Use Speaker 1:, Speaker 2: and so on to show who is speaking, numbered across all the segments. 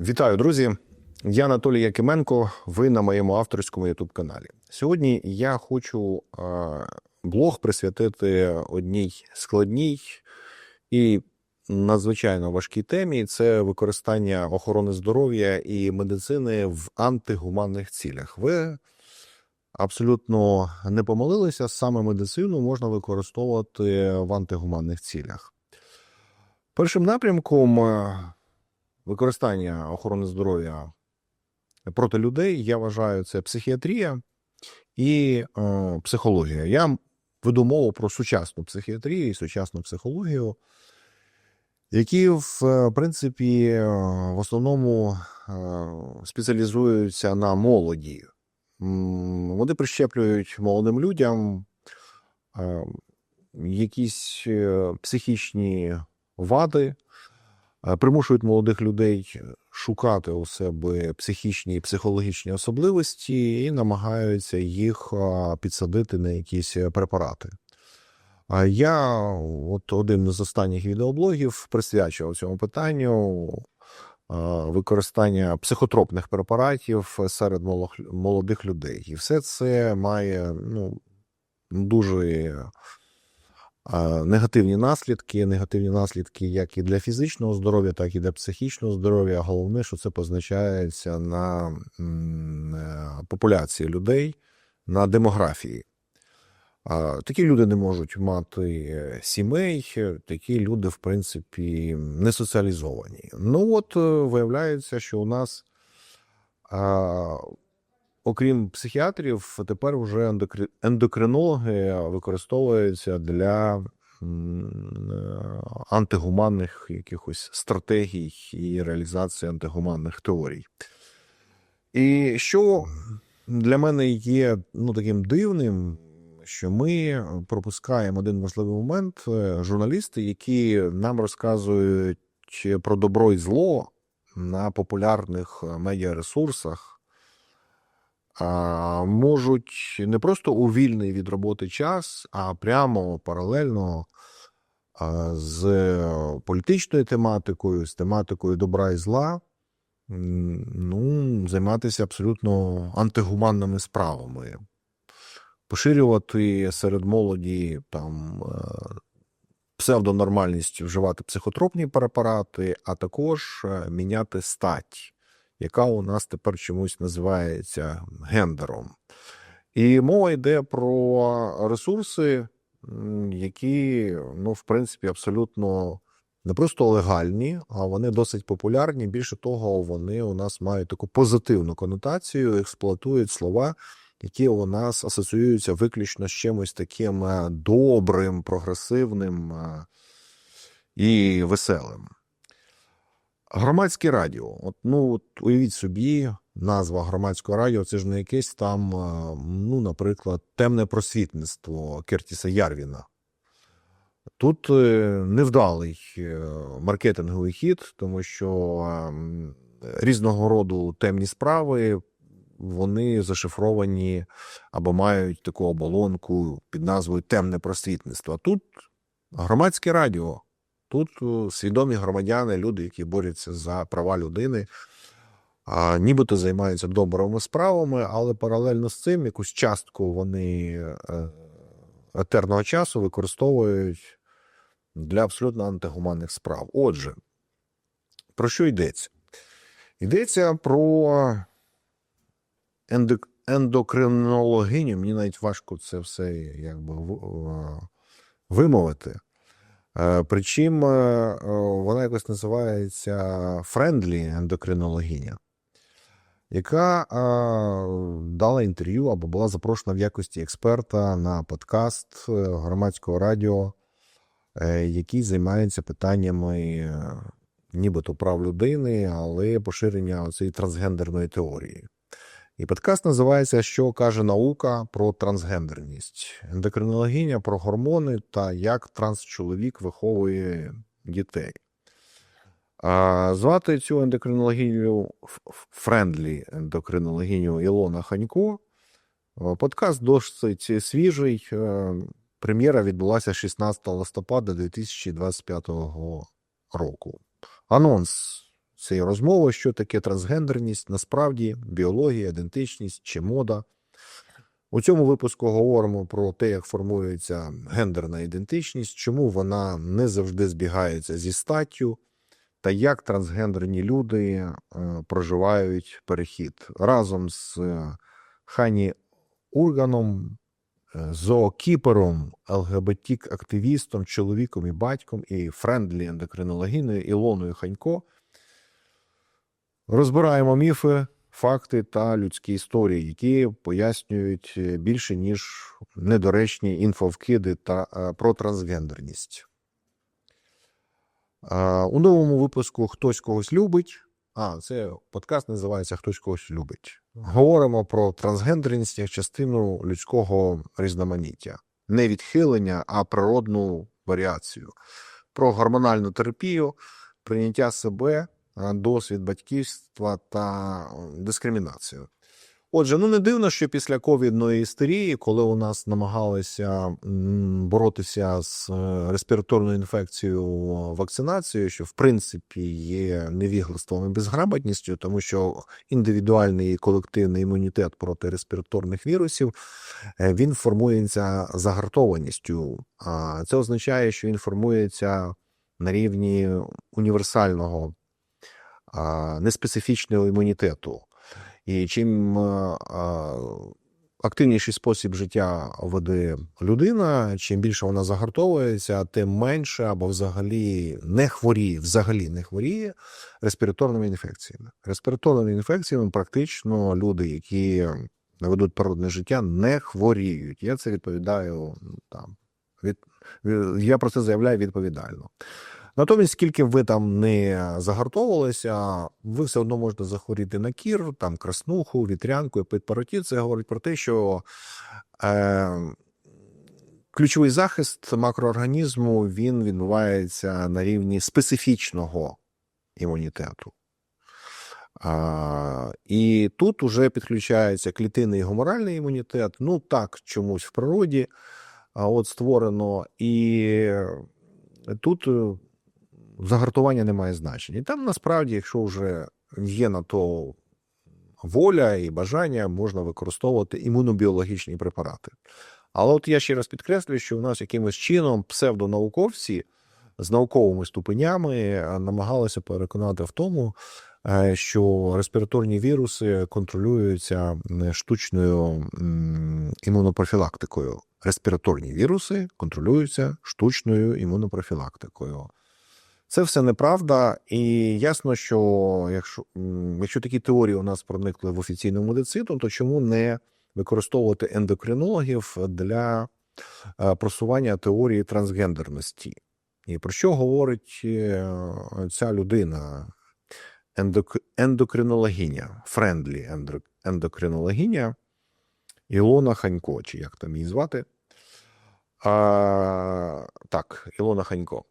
Speaker 1: Вітаю, друзі! Я Анатолій Якименко. Ви на моєму авторському youtube каналі. Сьогодні я хочу блог присвятити одній складній і надзвичайно важкій темі. Це використання охорони здоров'я і медицини в антигуманних цілях. Ви абсолютно не помилилися. Саме медицину можна використовувати в антигуманних цілях. Першим напрямком використання охорони здоров'я проти людей, я вважаю, це психіатрія і е, психологія. Я веду мову про сучасну психіатрію і сучасну психологію, які, в е, принципі, е, в основному е, спеціалізуються на молоді. Вони прищеплюють молодим людям якісь психічні вади, примушують молодих людей шукати у себе психічні і психологічні особливості і намагаються їх підсадити на якісь е, препарати. Я, от один з останніх відеоблогів, присвячував цьому питанню використання психотропних препаратів серед молодих людей. І все це має ну, дуже негативні наслідки, негативні наслідки як і для фізичного здоров'я, так і для психічного здоров'я. Головне, що це позначається на е, популяції людей, на демографії. Такі люди не можуть мати е, сімей, такі люди, в принципі, не соціалізовані. Ну от е, виявляється, що у нас, окрім психіатрів, тепер вже ендокри- ендокринологи використовуються для е, антигуманних якихось стратегій і реалізації антигуманних теорій. І що для мене є ну, таким дивним, що ми пропускаємо один важливий момент. Е, Журналісти, які нам розказують про добро і зло на популярних е, медіаресурсах, можуть не просто у вільний від роботи час, а прямо паралельно з політичною тематикою, з тематикою добра і зла, ну, займатися абсолютно антигуманними справами, поширювати серед молоді там е, псевдонормальність вживати психотропні препарати, а також е, міняти стать, яка у нас тепер чомусь називається гендером. І мова йде про ресурси, які, ну, в принципі, абсолютно не просто легальні, а вони досить популярні. Більше того, вони у нас мають таку позитивну конотацію, експлуатують слова, які у нас асоціюються виключно з чимось таким е, добрим, прогресивним е, і веселим. Громадське радіо. От, ну, от уявіть собі, назва громадського радіо це ж не якесь там, ну, наприклад, темне просвітництво Кертіса Ярвіна. Тут е, невдалий е, маркетинговий хід, тому що різного роду темні справи вони зашифровані або мають таку оболонку під назвою Темне просвітництво. А Тут громадське радіо, тут е, свідомі громадяни, люди, які борються за права людини, нібито займаються добрими справами, але паралельно з цим якусь частку вони е, етерного часу використовують для абсолютно антигуманних справ. Отже, про що йдеться? Йдеться про ендок... ендокринологиню. Мені навіть важко це все якби е, вимовити. Е, Причому е, вона якось називається френдлі ендокринологиня, яка е, дала інтерв'ю або була запрошена в якості експерта на подкаст е, громадського радіо, е, який займається питаннями е, нібито прав людини, але поширення цієї трансгендерної теорії. І подкаст називається Що каже наука про трансгендерність, ендокринологиня про гормони та як трансчоловік виховує дітей. Звати цю Ф- френдлі ендокринологиню Ілона Ханько. Подкаст досить свіжий. Е, Прем'єра відбулася 16 листопада 2025 року. Анонс цієї розмови, що таке трансгендерність, насправді біологія, ідентичність чи мода. У цьому випуску говоримо про те, як формується гендерна ідентичність, чому вона не завжди збігається зі статтю, та як трансгендерні люди е, проживають перехід разом з е, Хані Урганом, е, зоокіпером, ЛГБТік-активістом, чоловіком і батьком і френдлі ендокринологіною Ілоною Ханько. Розбираємо міфи, факти та людські історії, які пояснюють е, більше, ніж недоречні інфовкиди та е, про трансгендерність. У новому випуску Хтось когось любить. А, це подкаст називається Хтось когось любить. Говоримо про трансгендерність як частину людського різноманіття, не відхилення, а природну варіацію, про гормональну терапію, прийняття себе, досвід батьківства та дискримінацію. Отже, ну не дивно, що після ковідної істерії, коли у нас намагалися боротися з е, респіраторною інфекцією вакцинацією, що в принципі є невіглаством і безграмотністю, тому що індивідуальний і колективний імунітет проти респіраторних вірусів е, він формується загартованістю. А це означає, що він формується на рівні універсального неспецифічного імунітету. І чим е, активніший спосіб життя веде людина, чим більше вона загартовується, тим менше або взагалі не хворіє, взагалі не хворіє респіраторними інфекціями. Респіраторними інфекціями практично люди, які ведуть природне життя, не хворіють. Я це відповідаю там. Від, від- я про це заявляю відповідально. Натомість, скільки ви там не загартовувалися, ви все одно можете захворіти на кір, там краснуху, вітрянку, епідпаротит. Це говорить про те, що е, ключовий захист макроорганізму він відбувається на рівні специфічного імунітету. А, і тут уже підключається клітинний і гуморальний імунітет. Ну так, чомусь в природі а от створено, і тут загартування не має значення. І там насправді, якщо вже є на то воля і бажання, можна використовувати імунобіологічні препарати. Але от я ще раз підкреслюю, що у нас якимось чином псевдонауковці з науковими ступенями е, намагалися переконати в тому, е, що респіраторні віруси контролюються штучною імунопрофілактикою. Респіраторні віруси контролюються штучною імунопрофілактикою. Це все неправда, і ясно, що якщо, якщо такі теорії у нас проникли в офіційну медицину, то чому не використовувати ендокринологів для е, просування теорії трансгендерності? І про що говорить е, ця людина, ендок, ендокринологиня, френдлі ендок, ендокринологиня Ілона Ханько, чи як там її звати? А, так, Ілона Ханько.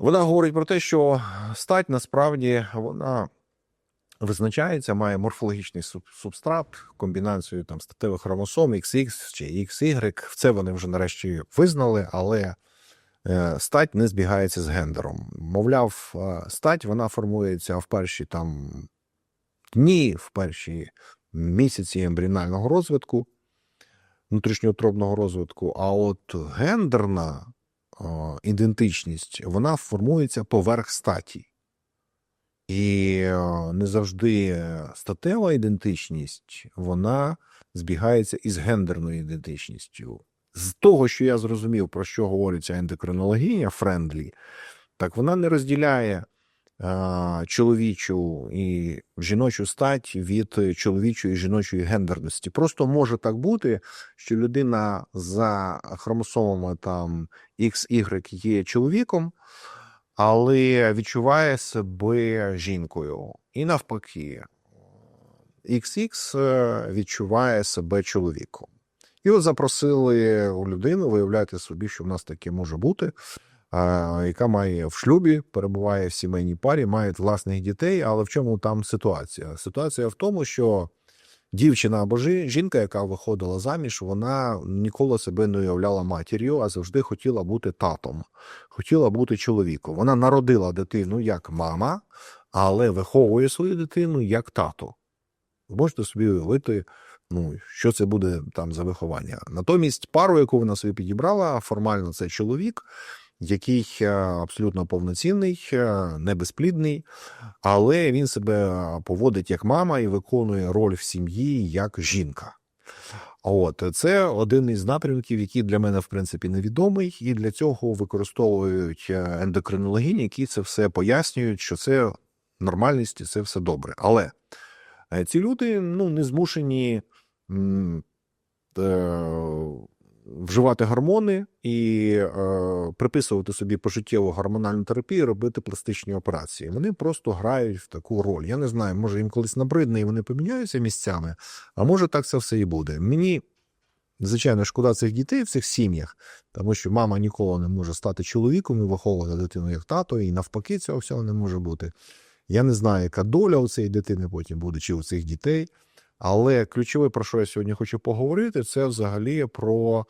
Speaker 1: Вона говорить про те, що стать насправді вона визначається, має морфологічний субстрат, комбінацію там статевих хромосом XX чи XY. Це вони вже нарешті визнали, але е, стать не збігається з гендером. Мовляв, е, стать вона формується в перші там дні, в перші місяці ембріонального розвитку, внутрішньоутробного розвитку. А от гендерна ідентичність вона формується поверх статі. І е, не завжди статева ідентичність вона збігається із гендерною ідентичністю. З того, що я зрозумів, про що говориться ендокринологія Френдлі, так вона не розділяє е, чоловічу і жіночу стать від чоловічої і жіночої гендерності. Просто може так бути, що людина за хромосомами там XY є чоловіком, але відчуває себе жінкою. І навпаки, XX е, відчуває себе чоловіком. І от запросили у людину, виявляйте собі, що в нас таке може бути, е, яка має в шлюбі, перебуває в сімейній парі, має власних дітей. Але в чому там ситуація? Ситуація в тому, що дівчина або жінка, яка виходила заміж, вона ніколи себе не уявляла матір'ю, а завжди хотіла бути татом, хотіла бути чоловіком. Вона народила дитину як мама, але виховує свою дитину як тато. Ви можете собі уявити, ну, що це буде там за виховання. Натомість пару, яку вона собі підібрала, формально це чоловік, який е, абсолютно повноцінний, е, небезплідний, але він себе поводить як мама і виконує роль в сім'ї як жінка. От це один із напрямків, який для мене в принципі невідомий, і для цього використовують е, ендокринологині, які це все пояснюють, що це нормальність і це все добре. Але е, ці люди ну не змушені е, вживати гормони і е, приписувати собі пожиттєву гормональну терапію, робити пластичні операції. Вони просто грають в таку роль. Я не знаю, може їм колись набридне і вони поміняються місцями, а може так це все і буде. Мені. Звичайно, шкода цих дітей в цих сім'ях, тому що мама ніколи не може стати чоловіком і виховувати дитину як тато, і навпаки, цього всього не може бути. Я не знаю, яка доля у цієї дитини потім буде, чи у цих дітей. Але ключове, про що я сьогодні хочу поговорити, це взагалі про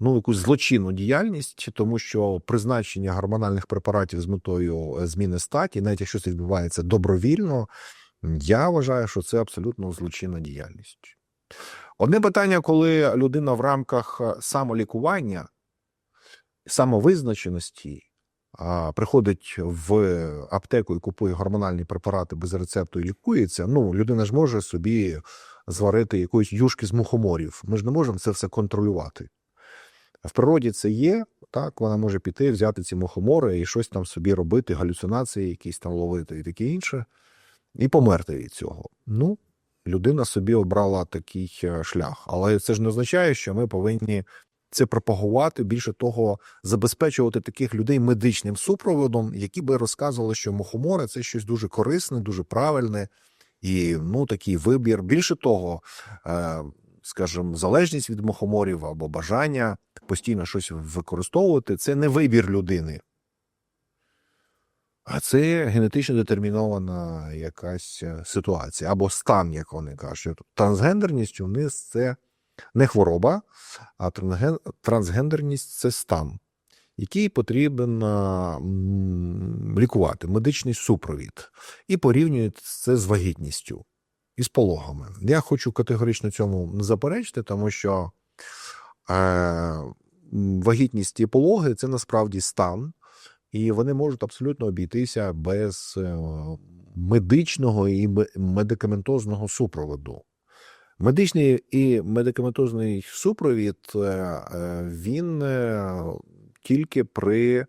Speaker 1: ну, якусь злочинну діяльність, тому що призначення гормональних препаратів з метою е, зміни статі, навіть якщо це відбувається добровільно, я вважаю, що це абсолютно злочинна діяльність. Одне питання, коли людина в рамках е, самолікування, самовизначеності приходить в аптеку і купує гормональні препарати без рецепту і лікується, ну, людина ж може собі зварити якоїсь юшки з мухоморів. Ми ж не можемо це все контролювати. В природі це є, так, вона може піти, взяти ці мухомори і щось там собі робити, галюцинації якісь там ловити і таке інше, і померти від цього. Ну, людина собі обрала такий е, шлях. Але це ж не означає, що ми повинні це пропагувати, більше того, забезпечувати таких людей медичним супроводом, які би розказували, що мухомори це щось дуже корисне, дуже правильне і ну такий вибір. Більше того, е, скажімо, залежність від мухоморів або бажання постійно щось використовувати це не вибір людини. А це генетично детермінована якась е, ситуація або стан, як вони кажуть. Трансгендерність у них це не хвороба, а трансген- трансгендерність це стан, який потрібен лікувати, медичний супровід, і порівнюють це з вагітністю і з пологами. Я хочу категорично цьому не заперечити, тому що е, вагітність і пологи це насправді стан, і вони можуть абсолютно обійтися без е, медичного і медикаментозного супроводу. Медичний і медикаментозний супровід е, е, він е, тільки при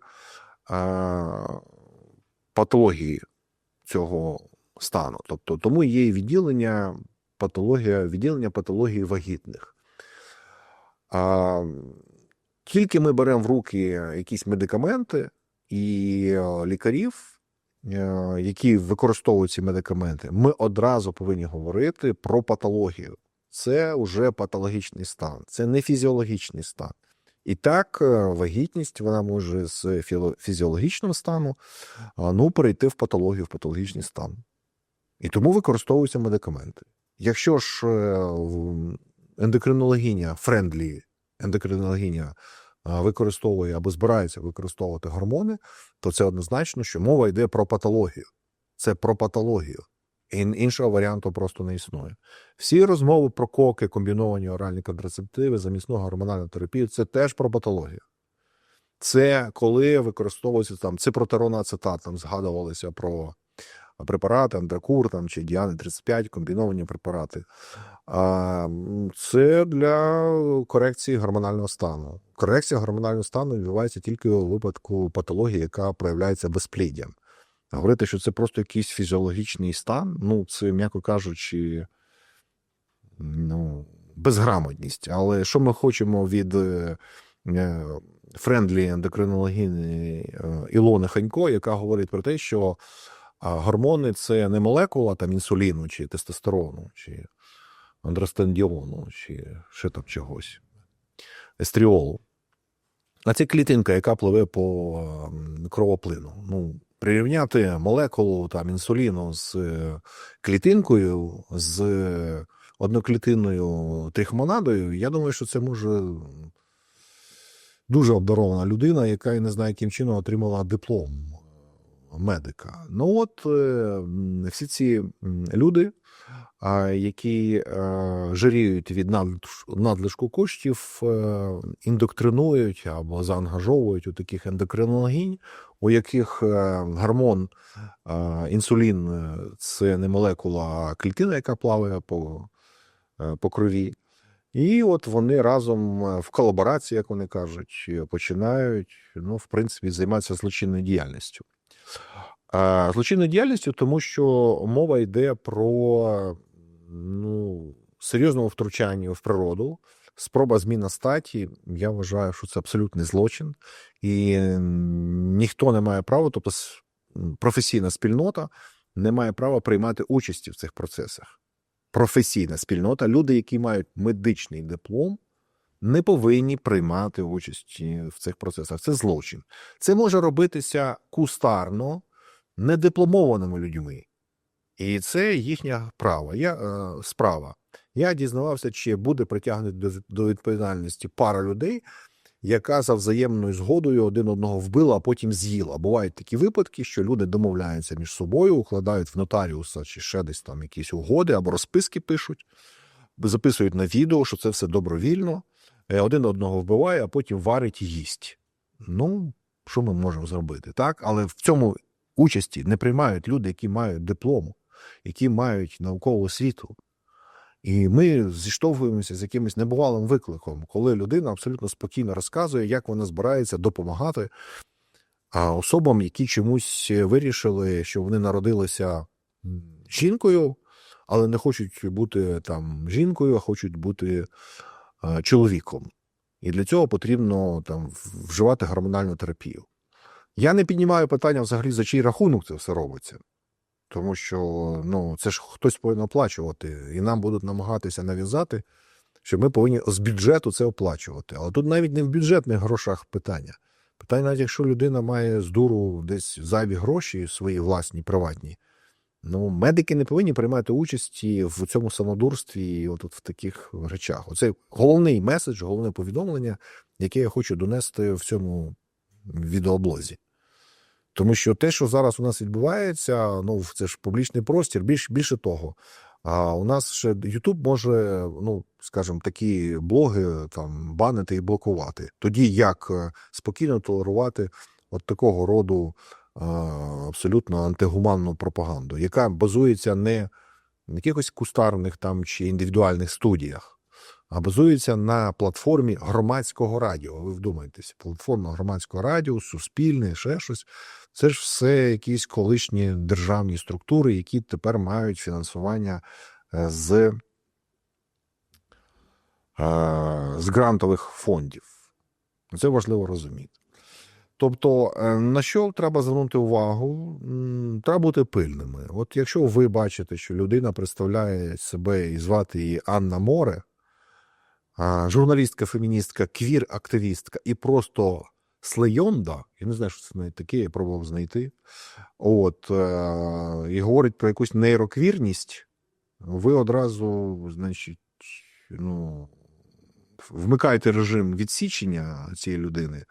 Speaker 1: патології цього стану. Тобто тому є і відділення патологія, відділення патології вагітних. Тільки ми беремо в руки якісь медикаменти і лікарів, які використовують ці медикаменти, ми одразу повинні говорити про патологію. Це вже патологічний стан, це не фізіологічний стан. І так, е, вагітність вона може з фізіологічного стану ну, перейти в патологію, в патологічний стан. І тому використовуються медикаменти. Якщо ж е, ендокринологиня, френдлі ендокринологиня використовує або збирається використовувати гормони, то це однозначно, що мова йде про патологію. Це про патологію. Іншого варіанту просто не існує. Всі розмови про коки, комбіновані оральні контрацептиви, замісну гормональну терапію це теж про патологію. Це коли використовується там ципротерон ацетат, там згадувалися про препарати, андракур там, чи діани 35, комбіновані препарати. А, це для корекції гормонального стану. Корекція гормонального стану відбувається тільки у випадку патології, яка проявляється безпліддям. Говорити, що це просто якийсь фізіологічний стан, ну, це, м'яко кажучи, ну, безграмотність. Але що ми хочемо від е, е, френдлі ендокринологіни е, Ілони Ханько, яка говорить про те, що гормони це не молекула там інсуліну, чи тестостерону, чи андростендіону, чи ще там чогось, естріолу. А це клітинка, яка пливе по ем, кровоплину. Ну, прирівняти молекулу там, інсуліну з е, клітинкою, з е, одноклітинною трихмонадою, я думаю, що це може дуже обдарована людина, яка я не знаю, яким чином отримала диплом медика. Ну от е, всі ці люди, які е, жиріють від надлишку коштів, е, індоктринують або заангажовують у таких ендокринологінь, у яких е, гормон е, інсулін е, це не молекула, а клітина, яка плаває по, по крові. І от вони разом в колаборації, як вони кажуть, починають, ну, в принципі, займатися злочинною діяльністю. Злочинною діяльністю, тому що мова йде про ну, серйозному втручанню в природу. Спроба зміна статі, я вважаю, що це абсолютний злочин, і ніхто не має права, тобто професійна спільнота не має права приймати участі в цих процесах. Професійна спільнота, люди, які мають медичний диплом, не повинні приймати участі в цих процесах. Це злочин. Це може робитися кустарно, недипломованими людьми. І це їхня право. Я, е, справа. Я дізнавався, чи буде притягнути до, до відповідальності пара людей, яка за взаємною згодою один одного вбила, а потім з'їла. Бувають такі випадки, що люди домовляються між собою, укладають в нотаріуса чи ще десь там якісь угоди або розписки пишуть, записують на відео, що це все добровільно. Е, Один одного вбиває, а потім варить і їсть. Ну, що ми можемо зробити? Так? Але в цьому участі не приймають люди, які мають диплому, які мають наукову освіту. І ми зіштовхуємося з якимось небувалим викликом, коли людина абсолютно спокійно розказує, як вона збирається допомагати особам, які чомусь вирішили, що вони народилися жінкою, але не хочуть бути там жінкою, а хочуть бути чоловіком. І для цього потрібно там вживати гормональну терапію. Я не піднімаю питання взагалі, за чий рахунок це все робиться. Тому що ну, це ж хтось повинен оплачувати, і нам будуть намагатися нав'язати, що ми повинні з бюджету це оплачувати. Але тут навіть не в бюджетних грошах питання. Питання, навіть якщо людина має з дуру десь зайві гроші, свої власні, приватні, ну, медики не повинні приймати участі в цьому самодурстві і от, от в таких речах. Оце головний меседж, головне повідомлення, яке я хочу донести в цьому відеоблозі. Тому що те, що зараз у нас відбувається, ну це ж публічний простір. Більш більше того, а у нас ще YouTube може, ну скажімо, такі блоги там банити і блокувати. Тоді як е, спокійно толерувати от такого роду а, абсолютно антигуманну пропаганду, яка базується не на якихось кустарних там чи індивідуальних студіях, а базується на платформі громадського радіо. Ви вдумайтеся, платформа громадського радіо, суспільне, ще щось. Це ж все якісь колишні державні структури, які тепер мають фінансування е, з, е, з грантових фондів. Це важливо розуміти. Тобто, е, на що треба звернути увагу? Треба бути пильними. От якщо ви бачите, що людина представляє себе і звати її Анна Море, журналістка, феміністка, квір-активістка і просто слейонда, я не знаю, що це таке, я пробував знайти. От, е, і говорить про якусь нейроквірність, ви одразу, значить, ну, вмикаєте режим відсічення цієї людини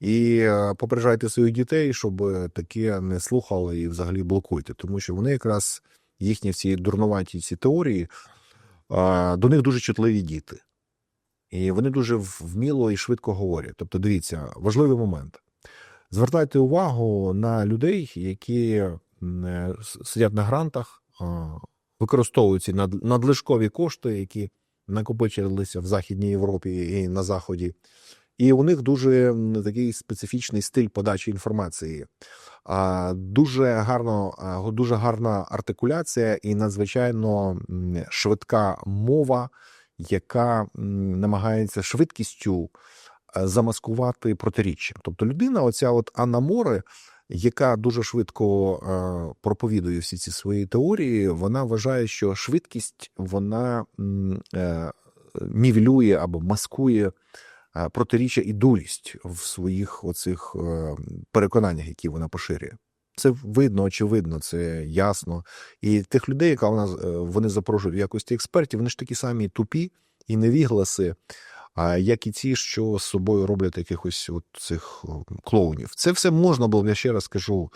Speaker 1: і е, попереджайте своїх дітей, щоб таке не слухали і взагалі блокуйте, тому що вони якраз їхні всі дурнуваті ці теорії, до них дуже чутливі діти. І вони дуже вміло і швидко говорять. Тобто, дивіться, важливий момент. Звертайте увагу на людей, які е, сидять на грантах, а, використовують ці надлишкові кошти, які накопичилися в Західній Європі і на Заході. І у них дуже такий специфічний стиль подачі інформації. Дуже гарно, дуже гарна артикуляція і надзвичайно швидка мова, яка намагається швидкістю е, замаскувати протиріччя. Тобто людина, оця от Анна Море, яка дуже швидко е, проповідує всі ці свої теорії, вона вважає, що швидкість вона м, е, або маскує протиріччя і дурість в своїх оцих переконаннях, які вона поширює. Це видно, очевидно, це ясно. І тих людей, яка вона е, вони запрошують в якості експертів, вони ж такі самі тупі і невігласи, як і ті, що з собою роблять якихось от цих клоунів. Це все можна було, я ще раз кажу,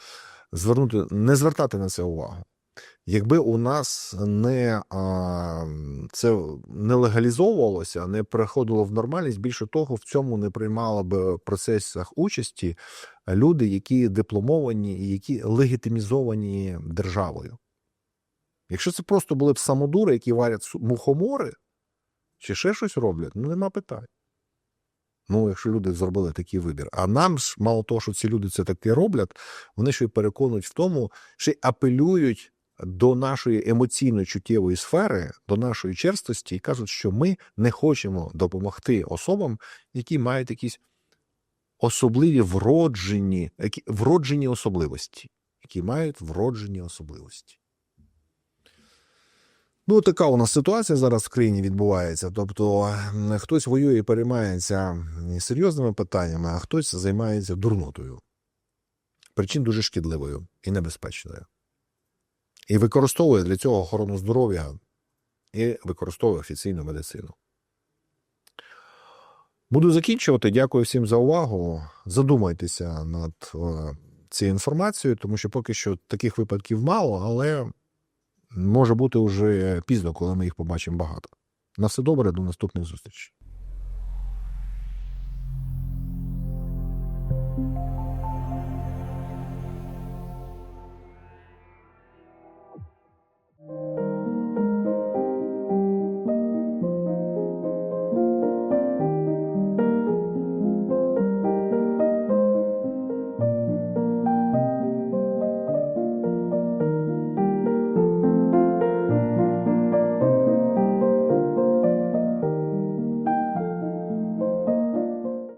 Speaker 1: звернути, не звертати на це увагу. Якби у нас не а, це не легалізовувалося, не переходило в нормальність, більше того, в цьому не приймали б в процесах участі люди, які дипломовані і які легітимізовані державою. Якщо це просто були б самодури, які варять мухомори, чи ще щось роблять, ну нема питань. Ну, якщо люди зробили такий вибір. А нам ж, мало того, що ці люди це таке роблять, вони ще й переконують в тому, що й апелюють до нашої емоційно чуттєвої сфери, до нашої черстості, і кажуть, що ми не хочемо допомогти особам, які мають якісь особливі вроджені, які, вроджені особливості, які мають вроджені особливості. Ну, така у нас ситуація зараз в країні відбувається. Тобто хтось воює і переймається серйозними питаннями, а хтось займається дурнотою. Причин дуже шкідливою і небезпечною. І використовує для цього охорону здоров'я і використовує офіційну медицину. Буду закінчувати. Дякую всім за увагу. Задумайтеся над е, цією інформацією, тому що поки що таких випадків мало, але може бути вже пізно, коли ми їх побачимо багато. На все добре, до наступних зустрічей.